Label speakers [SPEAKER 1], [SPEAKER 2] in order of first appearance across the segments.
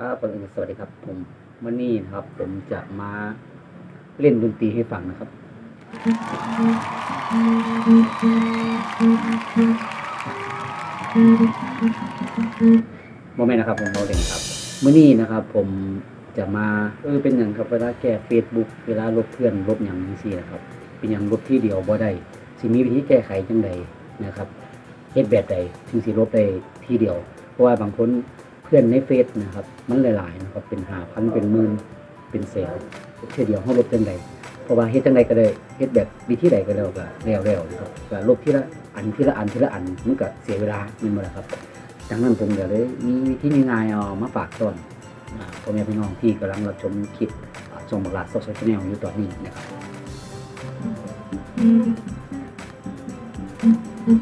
[SPEAKER 1] ครับสวัสดีครับ ผมวันนี้นะครับ ผมจะมาเล่นดนตรีให้ฟังนะครับ โมเมนต์นะครับผมเราเล่นครับมื่อนี้นะครับ ผมจะมาเออเป็นอย่างครับเวลาแก้เฟซบุ๊กเวลาลบเพื่อนลบอย่างนี้สินะครับ เป็นอย่างลบที่เดียวบ่ได้สิมีวิธีแก้ไขจังใดนะครับเฮ็ดแบบใดถึงสิลบได้ที่เดียว เพราะว่าบางคน เพื่อนในเฟซนะครับ มันหลายๆนะครับ เป็นหาพันเป็นหมื่นเป็นแสนเทีเดียวเฮาลบจังใดเพราะว่าเฮ็ดจังใดก็ได้เฮ็ดแบบวิธีใดก็แล้วก็แล้วๆนะครับก็ลบทีละอันทีละอันทีละอันมันก็เสียเวลาแม่นบ่ล่ะครับดังนั้นผมก็เลยมีวิธีง่ายๆเอามาฝากตอนอ่าพ่อแม่พี่น้องที่กำลังรับชมคลิปอ่าช่องบักหลาดโซเชียลแนลอยู่ตอนนี้นะครับ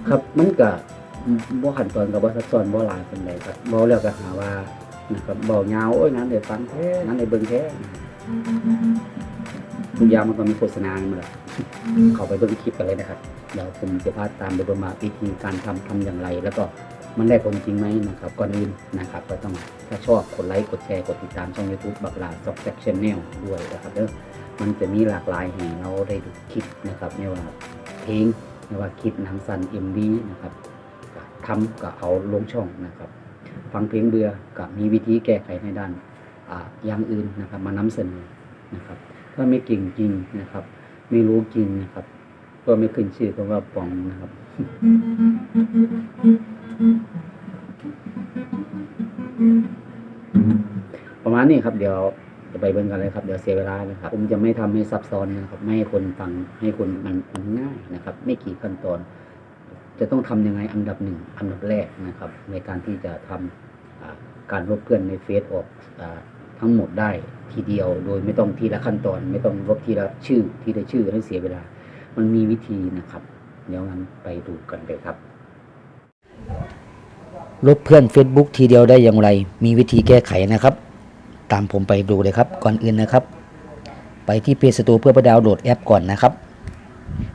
[SPEAKER 1] ครับมันก็ บ่ขันตอนกับบ่ซับซ้อนบ่หลายปานใดครับบ่แล้วก็หาว่านะครับบ่ยาโอ้ยนั้นได้ฟังแท้นั้นได้เบิ่งแท้ทุกอย่างมันก็มีโฆษณามาแล้วเขาไปเบิ่งคลิปกันเลยนะครับเดี๋ยวผมจะพาตามไปเบิ่งมาวิธีการทำทำอย่างไร แล้วก็มันได้ผลจริงไหมนะครับก่อนอื่นนะครับ ก็ต้องถ้าชอบกดไลค์กดแชร์กดติดตามช่อง YouTube บักลาซอกแซกชแนลด้วยนะครับเด้อมันจะมีหลากหลายให้เราได้ดูคลิปนะครับไม่ว่าเพลงไม่ว่าคลิปหนังสั้น MV นะครับ ทำก็เอาลงช่องนะครับ ฟังเพลงเบื่อก็มีวิธีแก้ไขในด้านอย่างอื่นนะครับ มานำเสนอนะครับ ถ้าไม่เก่งจริงนะครับ ไม่รู้จริงนะครับ ก็ไม่ขึ้นชื่อเพราะว่าปองนะครับประมาณนี้ครับเดี๋ยวจะไปเบิ่งกันเลยครับเดี๋ยวเสียเวลานะครับ ผมจะไม่ทำให้ซับซ้อนนะครับ ไม่ให้คนฟังให้คนมันมันง่ายนะครับ ไม่กี่ขั้นตอน จะต้องทำยังไงอันดับหนึ่งอันดับแรกนะครับ ในการที่จะทำอ่าการลบเพื่อนในเฟซออกอทั้งหมดได้ทีเดียว โดยไม่ต้องทีละขั้นตอน ไม่ต้องลบทีละชื่อทีละชื่อให้เสียเวลา มันมีวิธีนะครับเดี๋ยวงั้นไปดูกันเลยครับ
[SPEAKER 2] ลบเพื่อน Facebook ทีเดียวได้อย่างไร มีวิธีแก้ไขนะครับ ตามผมไปดูเลยครับ ก่อนอื่นนะครับ ไปที่ Play Store เพื่อไปดาวน์โหลดแอปก่อนนะครับ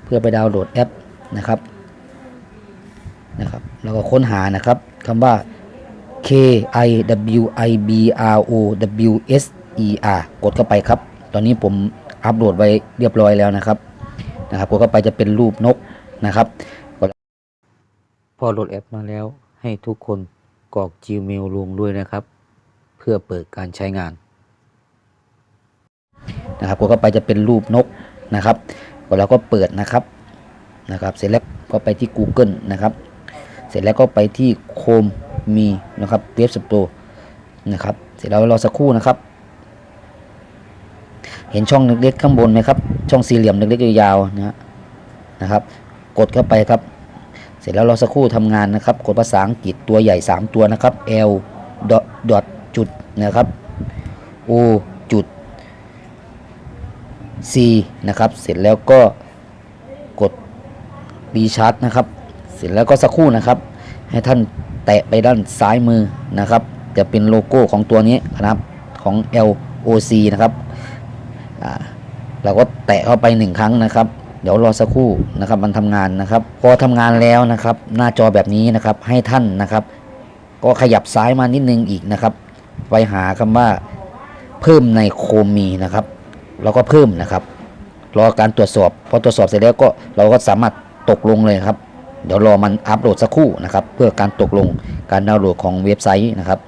[SPEAKER 2] เพื่อไปดาวน์โหลดแอปนะครับ นะครับแล้วก็ค้นหานะครับคำว่า K I W I B R O W S E R กดเข้าไปครับ ตอนนี้ผมอัปโหลดไว้เรียบร้อยแล้วนะครับนะครับกดเข้าไปจะเป็นรูปนกนะครับพอโหลดแอปมาแล้วให้ทุกคนกรอก Gmail ลงด้วยนะครับ เพื่อเปิดการใช้งานนะครับกดเข้าไปจะเป็นรูปนกนะครับก็เราก็เปิดนะครับนะครับ เสร็จแล้วก็ไปที่ Google นะครับ เสร็จแล้วก็ไปที่ Chrome มีนะครับเว็บสโตร์นะครับ เสร็จแล้วรอสักครู่นะครับ เห็นช่องเล็กๆข้างบนไหมครับ ช่องสี่เหลี่ยมเล็กๆยาวๆนะนะครับ กดเข้าไปครับ เสร็จแล้วรอสักครู่ทำงานนะครับ กดภาษาอังกฤษตัวใหญ่ 3 ตัวนะครับ L dot dot จุดนะครับ O จุด C นะครับ เสร็จแล้วก็กดรีชาร์จนะครับ เสร็จแล้วก็สักครู่นะครับ ให้ท่านแตะไปด้านซ้ายมือนะครับ จะเป็นโลโก้ของตัวนี้นะครับของ LOC นะครับอ่าเราก็แตะเข้าไปหนึ่งครั้งนะครับ เดี๋ยวรอสักครู่นะครับ มันทำงานนะครับ พอทำงานแล้วนะครับ หน้าจอแบบนี้นะครับให้ท่านนะครับ ก็ขยับซ้ายมานิดนึงอีกนะครับ ไปหาคำว่าเพิ่มในโคมีนะครับ เราก็เพิ่มนะครับ รอการตรวจสอบพอตรวจสอบเสร็จแล้วก็เราก็สามารถตกลงเลยครับ เดี๋ยวรอมันอัปโหลดสักครู่นะครับ เพื่อการตกลงการดาวน์โหลดของเว็บไซต์นะครับ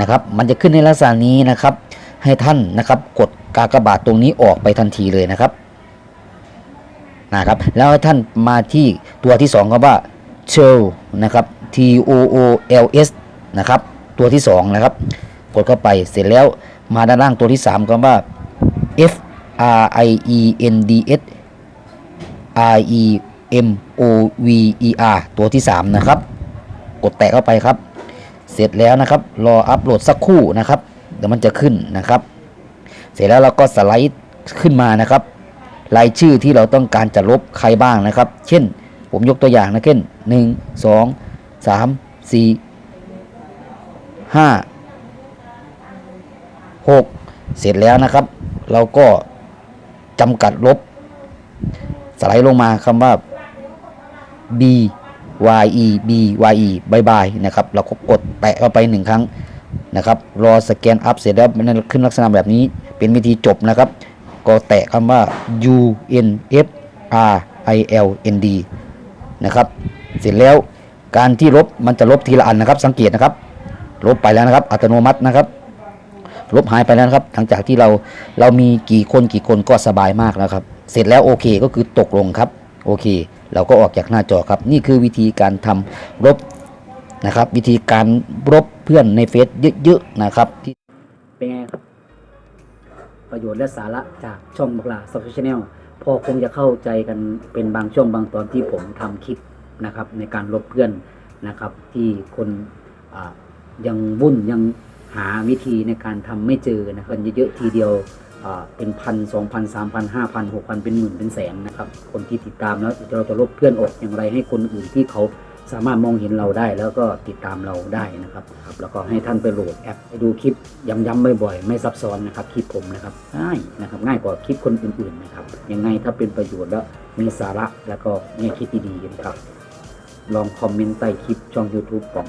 [SPEAKER 2] นะครับ มันจะขึ้นในลักษณะนี้นะครับ ให้ท่านนะครับกดกากบาทตรงนี้ออกไปทันทีเลยนะครับนะครับแล้วให้ท่านมาที่ตัวที่2ครับว่า c h o l นะครับ T O O L S นะครับตัวที่2นะครับกดเข้าไปเสร็จแล้วมาด้านล่างตัวที่3ก็ว่า F R I E N D S R E M O V E R ตัวที่ 3 นะครับ กดแตะเข้าไปครับ เสร็จแล้วนะครับ รออัปโหลดสักครู่นะครับ เดี๋ยวมันจะขึ้นนะครับ เสร็จแล้วเราก็สไลด์ขึ้นมานะครับ รายชื่อที่เราต้องการจะลบใครบ้างนะครับ เช่น ผมยกตัวอย่างนะเช่นหนึ่งสองสามสี่ห้าหกเสร็จแล้วนะครับ เราก็ จำกัดลบ สไลด์ลงมาคำว่า B y e b y e บายบายนะครับ เราก็กดแตะเข้าไปหนึ่งครั้งนะครับ รอสแกนอัพเสร็จแล้วมันขึ้นลักษณะแบบนี้ เป็นวิธีจบนะครับ ก็แตะคำว่า u n f r i l n d นะครับ เสร็จแล้วการที่ลบมันจะลบทีละอันนะครับ สังเกตนะครับ ลบไปแล้วนะครับ อัตโนมัตินะครับ ลบหายไปแล้วนะครับ หลังจากที่เราเรามีกี่คนกี่คนก็สบายมากแล้วครับ เสร็จแล้วโอเคก็คือตกลงครับ โอเค เราก็ออกจากหน้าจอครับ นี่คือวิธีการทำลบนะครับ วิธีการลบเพื่อนในเฟซเยอะๆนะครับที่
[SPEAKER 1] เป็นไงครับ ประโยชน์และสาระจากช่องบักลาซับชแนลพอคงจะเข้าใจกันเป็นบางช่วงบางตอนที่ผมทำคลิปนะครับ ในการลบเพื่อนนะครับ ที่คนยังวุ่นยัง หาวิธีในการทำไม่เจอนะครับเยอะๆทีเดียวเป็นพันสองพันสามพันห้าพันหกพันเป็นหมื่นเป็นแสนนะครับ คนที่ติดตามแล้วเราจะลบเพื่อนออกอย่างไรให้คนอื่นที่เขาสามารถมองเห็นเราได้แล้วก็ติดตามเราได้นะครับครับ แล้วก็ให้ท่านไปโหลดแอปไปดูคลิปย้ำๆบ่อยๆไม่ซับซ้อนนะครับคลิปผมนะครับง่ายนะครับง่ายกว่าคลิปคนอื่นๆนะครับยังไงถ้าเป็นประโยชน์แล้วมีสาระแล้วก็แง่คิดดีๆนะครับ ลองคอมเมนต์ใต้คลิปช่อง YouTube ของ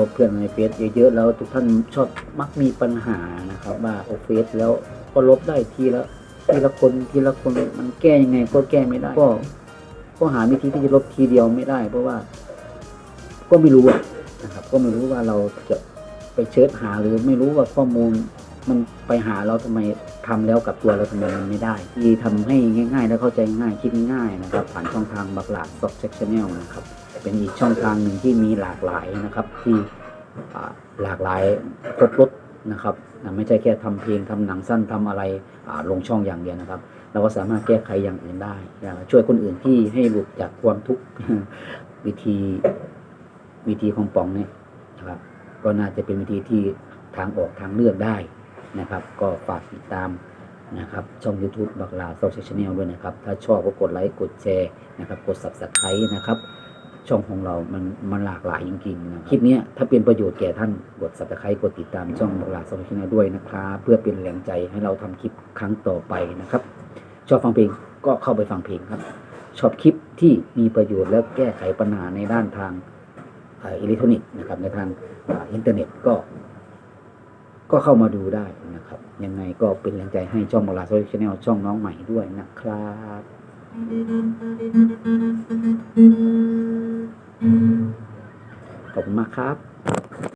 [SPEAKER 1] ลบเพื่อนในเฟซเยอะๆแล้วทุกท่านชอบมักมีปัญหานะครับ ว่าโอเฟซแล้วก็ลบได้ทีละทีละคนทีละคนมันแก้ยังไงก็แก้ไม่ได้ก็ก็หาวิธีที่จะลบทีเดียวไม่ได้ เพราะว่า ก็ไม่รู้นะครับ ก็ไม่รู้ว่าเราจะไปเชิญหาหรือไม่รู้ว่าข้อมูลมันไปหาเราทำไมทำแล้วกับตัวเราทำไมมันไม่ได้ ที่ทำให้ง่าย ๆ และเข้าใจง่ายคิดง่ายนะครับ ผ่านช่องทางบักหลาดซอกเซ็กชแนลนะครับ เป็นอีกช่องทางหนึ่งที่มีหลากหลายนะครับ ที่หลากหลายครบรถนะครับไม่ใช่แค่ทำเพลงทำหนังสั้นทำอะไรลงช่องอย่างเดียวนะครับ เราก็สามารถแก้ไขอย่างอื่นได้ช่วยคนอื่นที่ให้หลุดจากความทุกข์วิธีวิธีของป๋องเนี่ยนะครับ ก็น่าจะเป็นวิธีที่ทางออกทางเลือกได้นะครับ ก็ฝากติดตามนะครับ ช่อง YouTube บักลาโซเชียลชแนลด้วยนะครับ ถ้าชอบก็กดไลค์กดแชร์นะครับ กด Subscribe นะครับ ช่องของเรา มันมันหลากหลายจริงๆนะคลิปเนี้ยถ้าเป็นประโยชน์แก่ท่านกด Subscribe กดติดตามช่องบักลาโซชียลชแนลด้วยนะครับเพื่อเป็นแรงใจให้เราทำคลิปครั้งต่อไปนะครับ ชอบฟังเพลงก็เข้าไปฟังเพลงครับ ชอบคลิปที่มีประโยชน์และแก้ไขปัญหาในด้านทางอิเล็กทรอนิกส์นะครับ ในทางอินเทอร์เน็ตก็ ก็เข้ามาดูได้นะครับ ยังไงก็เป็นแรงใจให้ช่องบลาโซเชียลแนลช่องน้องใหม่ด้วยนะครับ ขอบคุณมากครับ